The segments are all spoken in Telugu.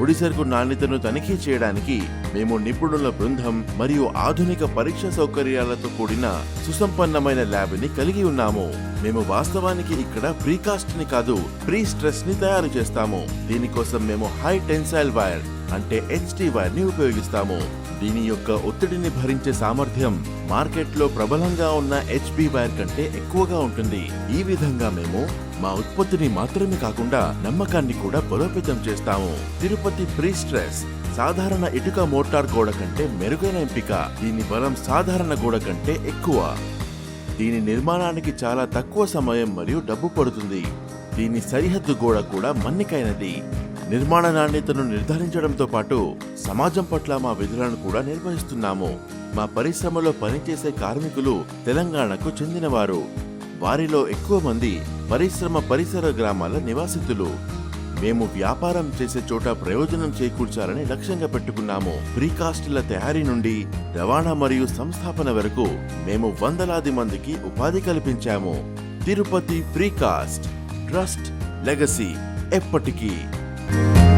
ముడిసరుకు నాణ్యతను తనిఖీ చేయడానికి మేము నిపుణుల బృందం మరియు ఆధునిక పరీక్ష సౌకర్యాలతో కూడిన సుసంపన్నమైన ల్యాబ్ని కలిగి ఉన్నాము. మేము వాస్తవానికి ఇక్కడ ప్రీకాస్ట్ని కాదు ప్రీ స్ట్రెస్ని తయారు చేస్తాము. దీనికోసం మేము హై టెన్సైల్ వైర్ అంటే హెచ్డి వైర్ని ఉపయోగిస్తాము. దీని యొక్క ఒత్తిడిని భరించే సామర్థ్యం మార్కెట్లో ప్రబలంగా ఉన్న హెచ్బి వైర్ కంటే ఎక్కువగా ఉంటుంది. ఈ విధంగా మేము మా ఉత్పత్తిని మాత్రమే కాకుండా నమ్మకాన్ని కూడా బలోపేతం చేస్తాము. తిరుపతి ప్రీ స్ట్రెస్ సాధారణ ఇటుక మోటార్ గోడ కంటే మెరుగైన ఎంపిక. దీని బలం సాధారణ గోడ కంటే ఎక్కువ. దీని నిర్మాణానికి చాలా తక్కువ సమయం మరియు డబ్బు పడుతుంది. దీని సరిహద్దు గోడ కూడా మన్నికైనది. నిర్మాణ నాణ్యతను నిర్ధారించడంతో పాటు సమాజం పట్ల మా విధులను కూడా నిర్వహిస్తున్నాము. మా పరిశ్రమలో పనిచేసే కార్మికులు తెలంగాణకు చెందినవారు. వారిలో ఎక్కువ మంది పరిశ్రమ పరిసర గ్రామాల నివాసితులు. మేము వ్యాపారం చేసే చోట ప్రయోజనం చేకూర్చాలని లక్ష్యంగా పెట్టుకున్నాము. ప్రీకాస్ట్ల తయారీ నుండి రవాణా మరియు సంస్థాపన వరకు మేము వందలాది మందికి ఉపాధి కల్పించాము. తిరుపతి ప్రీకాస్ట్ ట్రస్ట్ లెగసీ ఎప్పటికీ you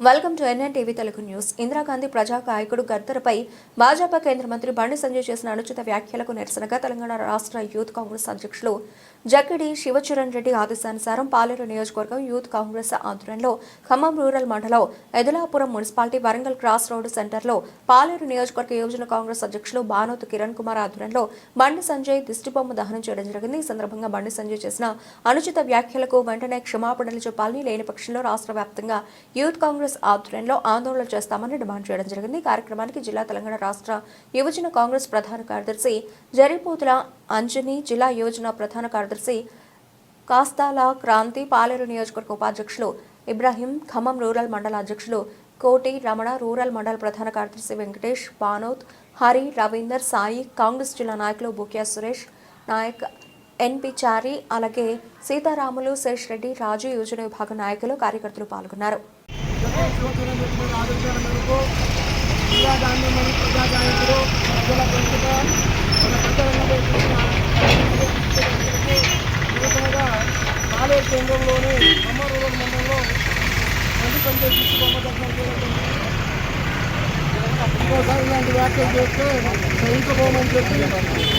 welcome to NN TV Telugu news. Indira Gandhi ప్రజా గాయకుడు గద్దర్పై భాజపా కేంద్ర మంత్రి బండి సంజయ్ చేసిన అనుచిత వ్యాఖ్యలకు నిరసనగా తెలంగాణ రాష్ట్ర యూత్ కాంగ్రెస్ అధ్యక్షులు జక్కిడి శివచరణ్ రెడ్డి ఆదేశానుసారం పాలేరు నియోజకవర్గం యూత్ కాంగ్రెస్ ఆధ్వర్యంలో ఖమ్మం రూరల్ మండలం Edulapuram municipality Warangal cross road సెంటర్లో పాలేరు నియోజకవర్గ యువజన కాంగ్రెస్ అధ్యక్షులు భానోత్ కిరణ్ కుమార్ ఆధ్వర్యంలో బండి సంజయ్ దిష్టిబొమ్మ దహనం చేయడం జరిగింది. ఈ సందర్భంగా బండి సంజయ్ చేసిన అనుచిత వ్యాఖ్యలకు వెంటనే క్షమాపణలు చెప్పాలని లేని పక్షంలో రాష్ట్ర వ్యాప్తంగా యూత్ కాంగ్రెస్ ఆధ్వర్యంలో ఆందోళన చేస్తామని డిమాండ్ చేయడం జరిగింది. కార్యక్రమానికి జిల్లా తెలంగాణ రాష్ట్ర యువజన కాంగ్రెస్ ప్రధాన కార్యదర్శి జరిపోతుల అంజని జిల్లా యువజన ప్రధాన కార్యదర్శి కాస్తాల క్రాంతి పాలేరు నియోజకవర్గ ఉపాధ్యక్షులు ఇబ్రాహీం ఖమ్మం రూరల్ మండల అధ్యక్షులు కోటి రమణ రూరల్ మండల ప్రధాన కార్యదర్శి వెంకటేష్ పానోత్ హరి రవీందర్ సాయి కాంగ్రెస్ జిల్లా నాయకులు బుకియా సురేష్ నాయక్ ఎన్పి చారి అలాగే సీతారాములు శేష్ రెడ్డి రాజు యువజన విభాగ నాయకులు కార్యకర్తలు పాల్గొన్నారు. శివచరణ రెడ్డి ఆదేశాల మేరకు ఇందిరా మరియు ప్రజా ప్రజల పెంచుక మన ప్రజలందరూ నూతనగా పాలేరు కేంద్రంలోని అమ్మరూరల్ మండలంలో బండి చేయడం ఇంకోసారి ఇలాంటి వ్యాఖ్యలు చేస్తే సహించబోమని చెప్పి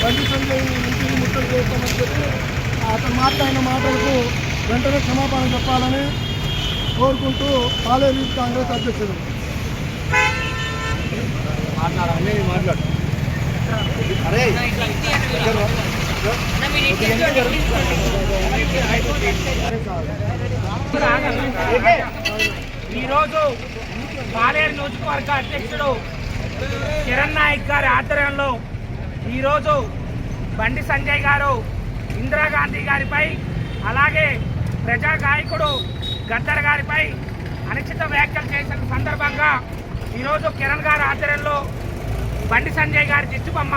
బండి సంజయ్ ఇంటిని చేస్తామని చెప్పి అతను మాట్లాడిన మాటలకు వెంటనే క్షమాపణ చెప్పాలని కోరుకుంటూ పాలేరు కాంగ్రెస్ అధ్యక్షుడు. ఈరోజు పాలేరు నియోజకవర్గ అధ్యక్షుడు కిరణ్ నాయక్ గారి ఆధ్వర్యంలో ఈరోజు బండి సంజయ్ గారు ఇందిరాగాంధీ గారిపై అలాగే ప్రజా గాయకుడు గద్దర్ గారిపై అనుచిత వ్యాఖ్యలు చేసిన సందర్భంగా ఈరోజు కిరణ్ గారి ఆధ్వర్యంలో బండి సంజయ్ గారి దిష్టిబొమ్మ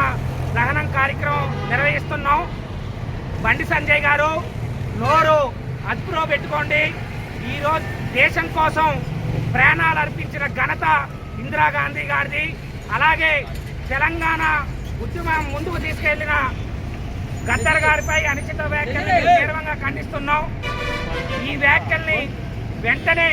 దహనం కార్యక్రమం నిర్వహిస్తున్నాం. బండి సంజయ్ గారు నోరు అదుపులో పెట్టుకోండి. ఈరోజు దేశం కోసం ప్రాణాలు అర్పించిన ఘనత ఇందిరాగాంధీ గారిది. అలాగే తెలంగాణ ఉద్యమం ముందుకు తీసుకెళ్ళిన గద్దర్ గారిపై అనుచిత వ్యాఖ్యల్ని తీవ్రంగా ఖండిస్తున్నాం. ఈ వ్యాఖ్యల్ని వెంటనే